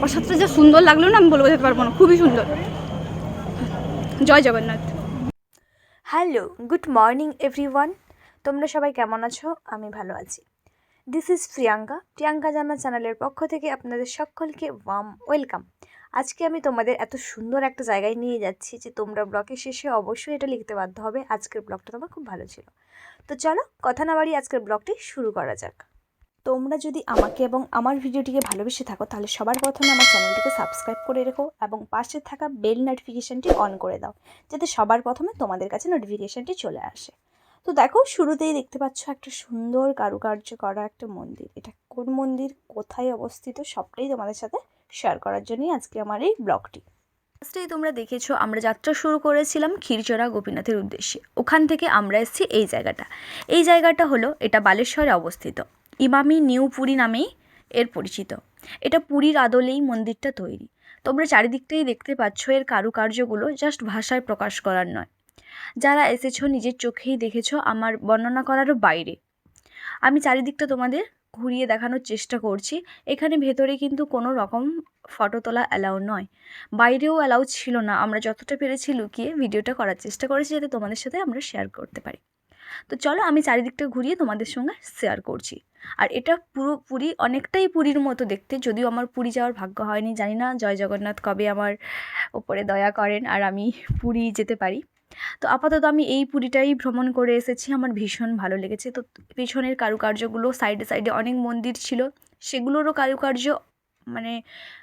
প্রসাদটা যা সুন্দর লাগল না, আমি বলে বোঝাতে পারব না, খুবই সুন্দর। জয় Jagannath. Hello, good morning everyone. তোমরা সবাই কেমন আছো? আমি ভালো আছি। This is Priyanka. প্রিয়াঙ্কা জানা চ্যানেলের পক্ষ থেকে আপনাদের সকলকে ওয়াম ওয়েলকাম আজকে আমি তোমাদের এত সুন্দর একটা জায়গায় নিয়ে যাচ্ছি যে তোমরা ব্লগের শেষে অবশ্যই এটা লিখতে বাধ্য হবে। আজকের ব্লগটা তোমার খুব ভালো ছিল। তো চলো, কথা না বাড়ি আজকের ব্লগটি শুরু করা যাক। তোমরা যদি আমাকে এবং আমার ভিডিওটিকে ভালোবেসে থাকো, তাহলে সবার প্রথমে আমার চ্যানেলটিকে সাবস্ক্রাইব করে রেখো এবং পাশে থাকা বেল নোটিফিকেশানটি অন করে দাও, যাতে সবার প্রথমে তোমাদের কাছে নোটিফিকেশানটি চলে আসে। তো দেখো, শুরুতেই দেখতে পাচ্ছ একটা সুন্দর কারুকার্য করা একটা মন্দির। এটা কোন মন্দির? কোথায় অবস্থিত? সবটাই তোমাদের সাথে শেয়ার করার জন্যই আজকে আমার এই ব্লগটি ফার্স্টেই তোমরা দেখেছ, আমরা যাত্রা শুরু করেছিলাম ক্ষীরচোরা গোপীনাথের উদ্দেশ্যে। ওখান থেকে আমরা এসেছি এই জায়গাটা। এই জায়গাটা হলো, এটা বালেশ্বরে অবস্থিত। ইমামি নিউ পুরী নামেই এর পরিচিত। এটা পুরীর আদলেই মন্দিরটা তৈরি। তোমরা চারিদিকটাই দেখতে পাচ্ছ এর কারুকার্যগুলো জাস্ট ভাষায় প্রকাশ করার নয়। যারা এসেছ, নিজের চোখেই দেখেছ, আমার বর্ণনা করারও বাইরে। আমি চারিদিকটা তোমাদের ঘুরিয়ে দেখানোর চেষ্টা করছি। এখানে ভেতরে কিন্তু কোনো রকম ফটো তোলা অ্যালাউ নয়। বাইরেও অ্যালাউ ছিল না। আমরা যতটা পেরেছি লুকিয়ে ভিডিওটা করার চেষ্টা করেছি যাতে তোমাদের সাথে আমরা শেয়ার করতে পারি। তো চলো আমি চারিদিকটা ঘুরিয়ে তোমাদের সঙ্গে শেয়ার করছি। আর এটা পুরো পুরী অনেকটাই পুরীর মতো দেখতে। যদিও আমার পুরী যাওয়ার ভাগ্য হয়নি, জানি না। জয় জগন্নাথ কবে আমার ওপরে দয়া করেন আর আমি পুরী যেতে পারি। তো আপাতত আমি এই পুরীটাই ভ্রমণ করে এসেছি। আমার ভীষণ ভালো লেগেছে। তো পেছনের কারুকার্যগুলো সাইডে সাইডে অনেক মন্দির ছিল। সেগুলোরও কারুকার্য মানে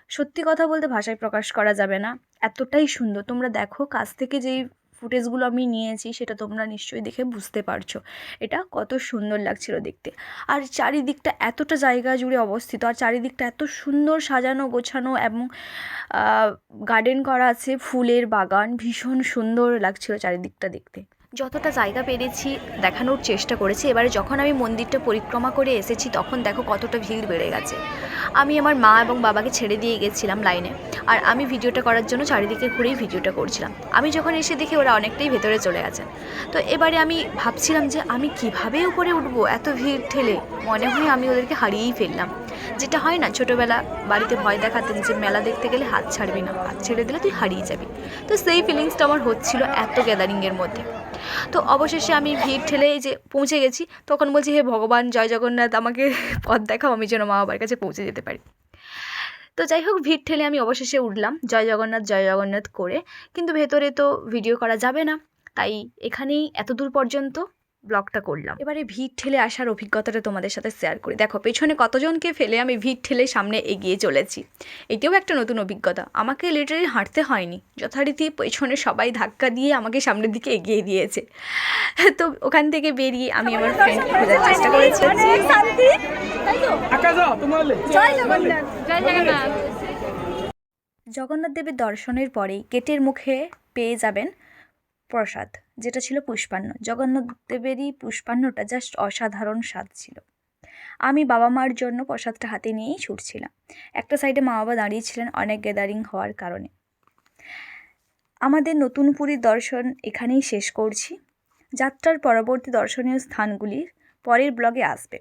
সত্যি কথা বলতে ভাষায় প্রকাশ করা যাবে না। এতটাই সুন্দর। তোমরা দেখো, কাছ থেকে যেই ফুটেজগুলো আমি নিয়েছি, সেটা তোমরা নিশ্চয়ই দেখে বুঝতে পারছ। এটা কত সুন্দর লাগছিল দেখতে। আর চারিদিকটা এতটা জায়গা জুড়ে অবস্থিত, আর চারিদিকটা এত সুন্দর সাজানো, গোছানো এবং গার্ডেন করা আছে, ফুলের বাগান, ভীষণ সুন্দর লাগছিল চারিদিকটা দেখতে। যতটা জায়গা পেরেছি, দেখানোর চেষ্টা করেছি। এবারে যখন আমি মন্দিরটা পরিক্রমা করে এসেছি, তখন দেখো কতটা ভিড় বেড়ে গেছে। আমি আমার মা এবং বাবাকে ছেড়ে দিয়ে গেছিলাম লাইনে। আর আমি ভিডিওটা করার জন্য চারিদিকে ঘুরেই ভিডিওটা করছিলাম। আমি যখন এসে দেখি ওরা অনেকটাই ভেতরে চলে গেছেন তো এবারে আমি ভাবছিলাম যে আমি কীভাবে উপরে উঠবো? এত ভিড় ঠেলে মনে হয় আমি ওদেরকে হারিয়েই ফেললাম। যেটা হয় না, ছোটোবেলা বাড়িতে ভয় দেখাতেন যে মেলা দেখতে গেলে হাত ছাড়বি না, হাত ছেড়ে দিলে তুই হারিয়ে যাবি। তো সেই ফিলিংসটা আমার হচ্ছিল এত গ্যাদারিংয়ের মধ্যে। তো অবশেষে আমি ভিড় ঠেলে যে পৌঁছে গেছি, তখন বলছি, হে ভগবান, জয় জগন্নাথ, আমাকে পথ দেখাও, আমি যেন মা বাবার কাছে পৌঁছে যেতে পারি। তো যাই হোক, ভিড় ঠেলে আমি অবশেষে উঠলাম, জয় জগন্নাথ জয় জগন্নাথ করে। কিন্তু ভেতরে তো ভিডিও করা যাবে না, তাই এখানেই এত দূর পর্যন্ত ব্লগটা করলাম। এবারে ভিড় ঠেলে আসার অভিজ্ঞতাটা তোমাদের সাথে শেয়ার করি। দেখো পেছনে কতজনকে ফেলে আমি ভিড় ঠেলে সামনে এগিয়ে চলেছি। এটাও একটা নতুন অভিজ্ঞতা। আমাকে লিটারালি হাঁটতে হয়নি। যথারীতি পেছনে সবাই ধাক্কা দিয়ে আমাকে সামনের দিকে এগিয়ে দিয়েছে। তো ওখান থেকে বেরিয়ে আমি আমার ফ্রেন্ড খোঁজার চেষ্টা করেছি। জগন্নাথ। জগন্নাথ। দেবের দর্শনের পরেই গেটের মুখে পেয়ে যাবেন প্রসাদ। যেটা ছিল পুষ্পান্ন। জগন্নাথ দেবেরই পুষ্পান্নটা জাস্ট অসাধারণ স্বাদ ছিল। আমি বাবা মার জন্য প্রসাদটা হাতে নিয়েই ছুটছিলাম। একটা সাইডে মা বাবা দাঁড়িয়েছিলেন অনেক গ্যাদারিং হওয়ার কারণে। আমাদের নতুন পুরীর দর্শন এখানেই শেষ করছি। যাত্রার পরবর্তী দর্শনীয় স্থানগুলির পরের ব্লগে আসবে।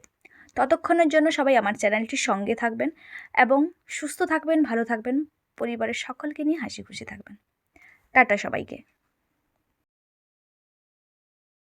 ততক্ষণের জন্য সবাই আমার চ্যানেলটির সঙ্গে থাকবেন এবং সুস্থ থাকবেন, ভালো থাকবেন, পরিবারের সকলকে নিয়ে হাসি খুশি থাকবেন। টাটা সবাইকে।